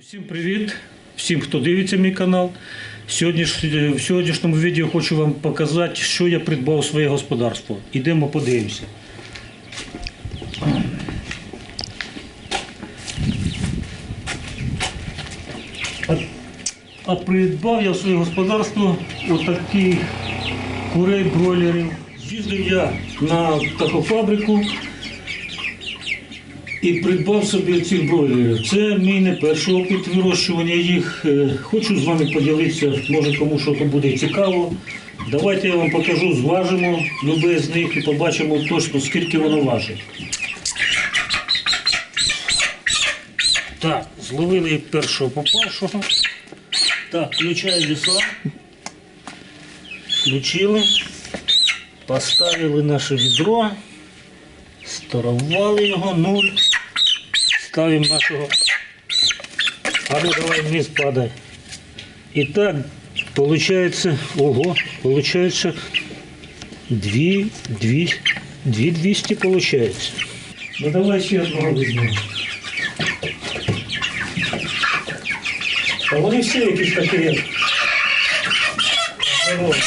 Всім привіт! Всім, хто дивиться мій канал. Сьогодні е, в сьогоднішньому відео хочу вам показати, що я придбав у своє господарство. Ідемо подивимося. А, а придбав я в своє господарство отакі курей бройлерів. З'їздив я на птахофабрику і придбав собі цих бройлерів. Це мій не перший опит вирощування їх. Е, Хочу з вами поділитися, може кому що то буде цікаво. Давайте я вам покажу, зважимо любе з них і побачимо точно, скільки воно важить. Так, зловили першого попавшого. Так, включаю веса. Включили. Поставили наше відро. Старували його нуль. Ставимо нашого. А ну давай вниз падай. І так, получается, ого, получается 2, 2, 200 получается. Ну давай ще одного візьмемо. А вони всі якісь такі. здорові.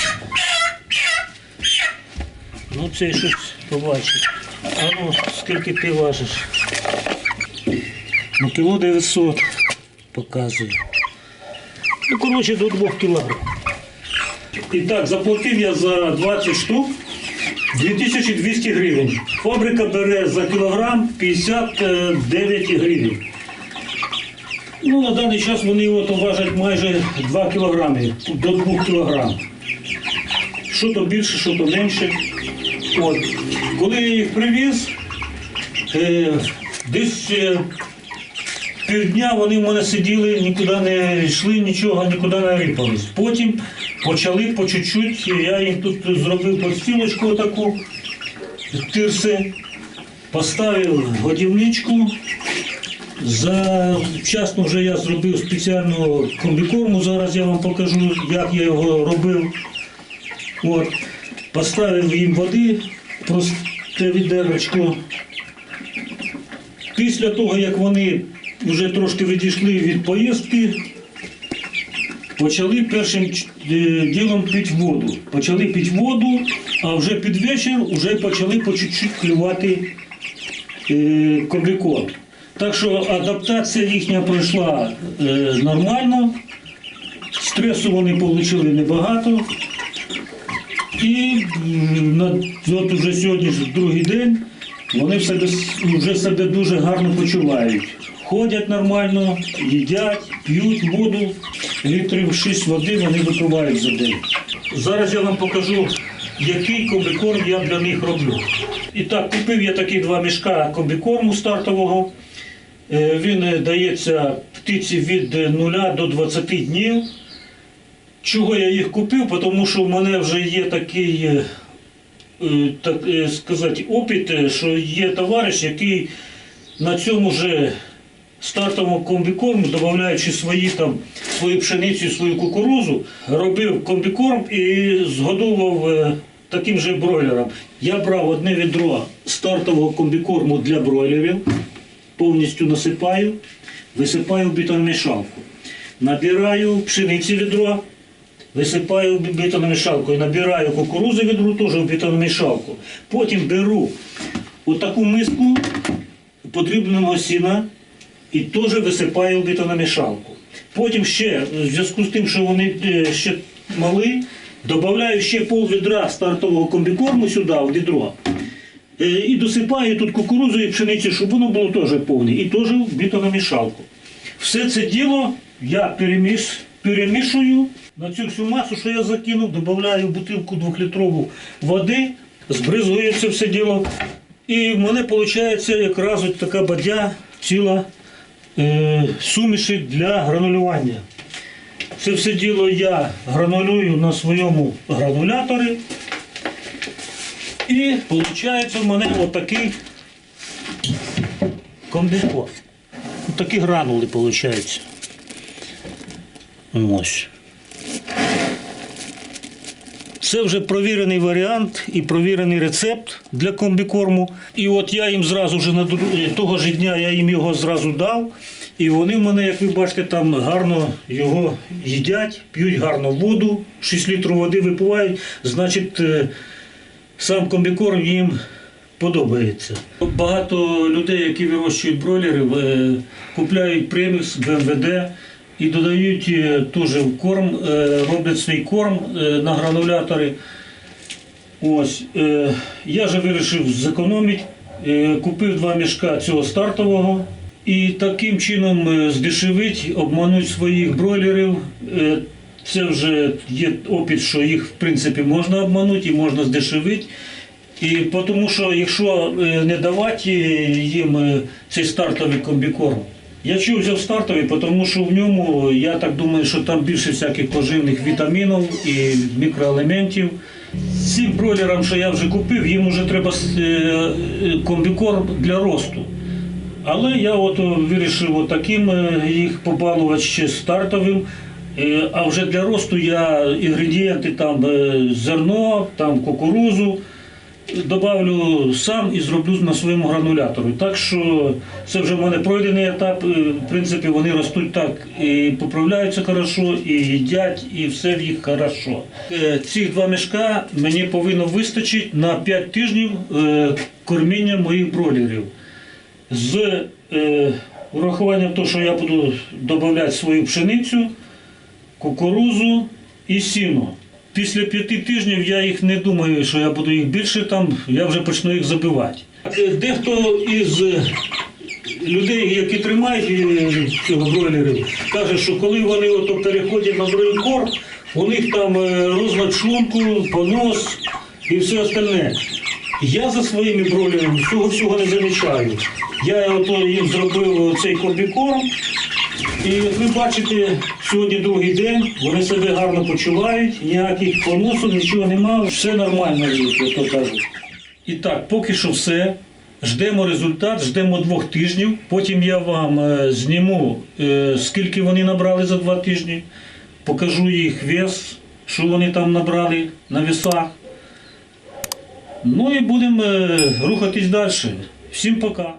Ну це щось побачить. А ну, скільки ти важиш? Ну, кіло 900 показує. Ну, коротше, до 2 кілограм. І так, заплатив я за 20 штук 2200 гривень. Фабрика бере за кілограм 59 гривень. Ну, на даний час вони от важать майже 2 кілограми, до 2 кілограм. Що то більше, що то менше. От. Коли я їх привіз, е, десь е, півдня вони в мене сиділи, нікуди не йшли, нічого, нікуди не рипались. Потім почали по чуть-чуть, я їм тут зробив подстілочку таку, тирси, поставив годівничку. За вчасно вже я зробив спеціальну комбікорму, зараз я вам покажу, як я його робив. От. Поставив їм води, просте відерочко. Після того, як вони вже трошки відійшли від поїздки, почали першим е, ділом пити воду. Почали пити воду, а вже під вечір вже почали по чуть-чуть клювати е. Так що адаптація їхня пройшла е, нормально, стресу вони отримали небагато. І от уже сьогодні ж другий день вони вже себе дуже гарно почувають. Ходять нормально, їдять, п'ють воду, літрів 6 води вони випивають за день. Зараз я вам покажу, який комбікорм я для них роблю. І так, купив я такі два мішка комбікорму стартового. Е, Він е, дається птиці від е, 0 до 20 днів. Чого я їх купив? Тому що в мене вже є такий, е, так сказати, опит, що є товариш, який на цьому же стартовому комбікорму, додаючи свої там свою пшеницю, свою кукурузу, робив комбікорм і згодовував е, таким же бройлером. Я брав одне відро стартового комбікорму для бройлерів, повністю насипаю, висипаю в бетономішалку. Набираю пшениці відро, висипаю в бетономішалку і набираю кукурузи відру теж в бетономішалку. Потім беру отаку миску потрібного сіна і теж висипаю в бетономішалку. Потім ще, в зв'язку з тим, що вони е, ще мали, додаю ще пол відра стартового комбікорму сюди, в відро. Е, І досипаю тут кукурузу і пшеницю, щоб воно було теж повне. І теж в бетономішалку. Все це діло я переміш, перемішую на цю всю масу, що я закинув, додаю бутилку двохлітрову води, збризгую це все діло. І в мене виходить якраз така бадя ціла е, суміші для гранулювання. Це все діло я гранулюю на своєму грануляторі. І виходить в мене отакий комбінкор. Такі гранули виходить. Ось. Це вже провірений варіант і провірений рецепт для комбікорму. І от я їм зразу ж на того ж дня я їм його зразу дав. І вони в мене, як ви бачите, там гарно його їдять, п'ють гарно воду, 6 літрів води випивають, значить е, сам комбікорм їм подобається. Багато людей, які вирощують бройлерів, е, купляють премікс, БМВД і додають е, теж в корм, е, роблять свій корм е, на гранулятори. Ось, я же вирішив зекономити, купив два мішка цього стартового і таким чином здешевить, обмануть своїх бройлерів. Це вже є опит, що їх в принципі можна обманути і можна здешевити. І тому що якщо не давати їм цей стартовий комбікорм, я чого взяв стартовий, тому що в ньому, я так думаю, що там більше всяких поживних вітамінів і мікроелементів. Цим бройлерам, що я вже купив, їм вже треба е, е, комбікорм для росту. Але я от вирішив от таким е, їх побалувати ще стартовим. Е, А вже для росту я інгредієнти там е, зерно, там кукурузу добавлю сам і зроблю на своєму грануляторі. Так що це вже в мене пройдений етап. Е, В принципі, вони ростуть так і поправляються хорошо, і їдять, і все в їх хорошо. Е, Цих два мішка мені повинно вистачити на 5 тижнів е, корміння моїх бройлерів. З урахуванням того, що я буду додавати свою пшеницю, кукурузу і сіно. Після п'яти тижнів я їх не думаю, що я буду їх більше там, я вже почну їх забивати. Е, Дехто із е, людей, які тримають е, цього бройлерів, каже, що коли вони ото переходять на другий корм, у них там розлад шлунку, понос і все остальне. Я за своїми бройлерами цього всього не замічаю. Я ото їм зробив цей комбікорм, і ви бачите, сьогодні другий день, вони себе гарно почувають, ніяких поносів, нічого немає, все нормально, як то кажуть. І так, поки що все. Ждемо результат, ждемо двох тижнів. Потім я вам е, зніму, е, скільки вони набрали за два тижні, покажу їх вес, що вони там набрали на весах. Ну і будемо е, рухатись далі. Всім пока.